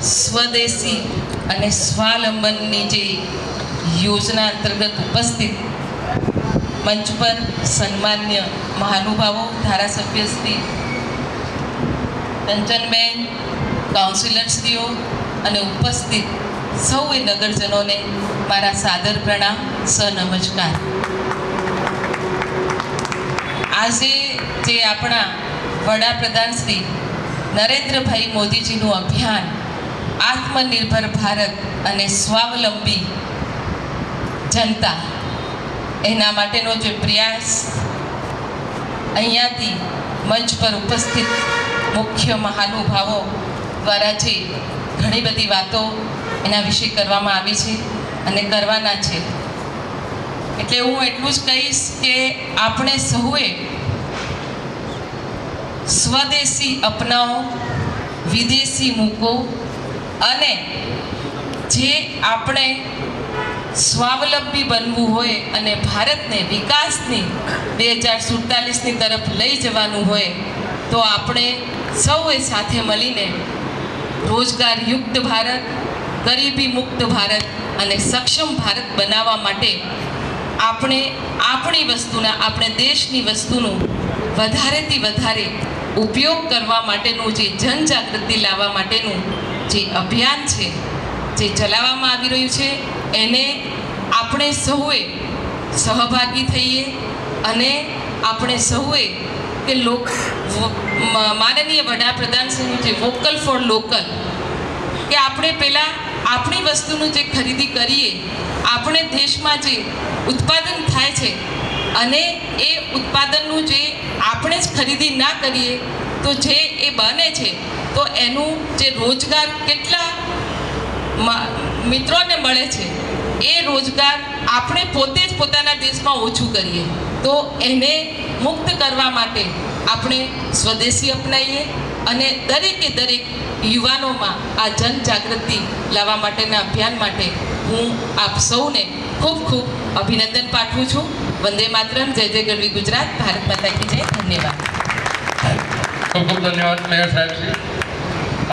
સ્વદેશી અને સ્વાવલંબનની જે યોજના અંતર્ગત ઉપસ્થિત મંચ પર સન્માન્ય મહાનુભાવો, ધારાસભ્ય શ્રી કંચનબેન કાઉન્સિલરશ્રીઓ અને ઉપસ્થિત સૌએ નગરજનોને મારા સાદર પ્રણામ, સનમસ્કાર. આજે જે આપણા વડાપ્રધાન શ્રી નરેન્દ્રભાઈ મોદીજીનું અભિયાન આત્મનિર્ભર ભારત અને સ્વાવલંબી જનતા એના માટેનો જે પ્રયાસ અહીંયાથી મંચ પર ઉપસ્થિત મુખ્ય મહાનુભાવો દ્વારા જે ઘણી બધી વાતો એના વિશે કરવામાં આવી છે અને કરવાના છે. એટલે હું એટલું જ કહીશ કે આપણે સૌએ સ્વદેશી અપનાવો, વિદેશી મૂકો અને જે આપણે સ્વાવલંબી બનવું હોય અને ભારતને વિકાસની બે હજાર સુડતાલીસની તરફ લઈ જવાનું હોય, તો આપણે સૌએ સાથે મળીને રોજગારયુક્ત ભારત ગરીબી મુક્ત ભારત અને સક્ષમ ભારત બનાવવા માટે આપણે આપણી વસ્તુના, આપણે દેશની વસ્તુનું વધારેથી વધારે ઉપયોગ કરવા માટેનું જે જનજાગૃતિ લાવવા માટેનું જે અભિયાન છે, જે ચલાવવામાં આવી રહ્યું છે, એને આપણે સૌએ સહભાગી થઈએ અને આપણે સૌએ કે લોક માનનીય વડાપ્રધાનશ્રીનું જે વોકલ ફોર લોકલ, કે આપણે પહેલાં આપણી વસ્તુનું જે ખરીદી કરીએ, આપણે દેશમાં જે ઉત્પાદન થાય છે અને એ ઉત્પાદનનું જે આપણે જ ખરીદી ના કરીએ તો જે એ બને છે, તો એનું જે રોજગાર કેટલા મિત્રોને મળે છે, એ રોજગાર આપણે પોતે જ પોતાના દેશમાં ઓછું કરીએ. તો એને મુક્ત કરવા માટે આપણે સ્વદેશી અપનાવીએ અને દરેકે દરેક યુવાનોમાં આ જનજાગૃતિ લાવવા માટેના અભિયાન માટે હું આપ સૌને ખૂબ ખૂબ અભિનંદન પાઠવું છું. વંદે માતરમ, જય જય ગરવી ગુજરાત, ભારત માતા કી જય. ધન્યવાદ. ખૂબ ખૂબ ધન્યવાદ મેયર સાહેબ શ્રી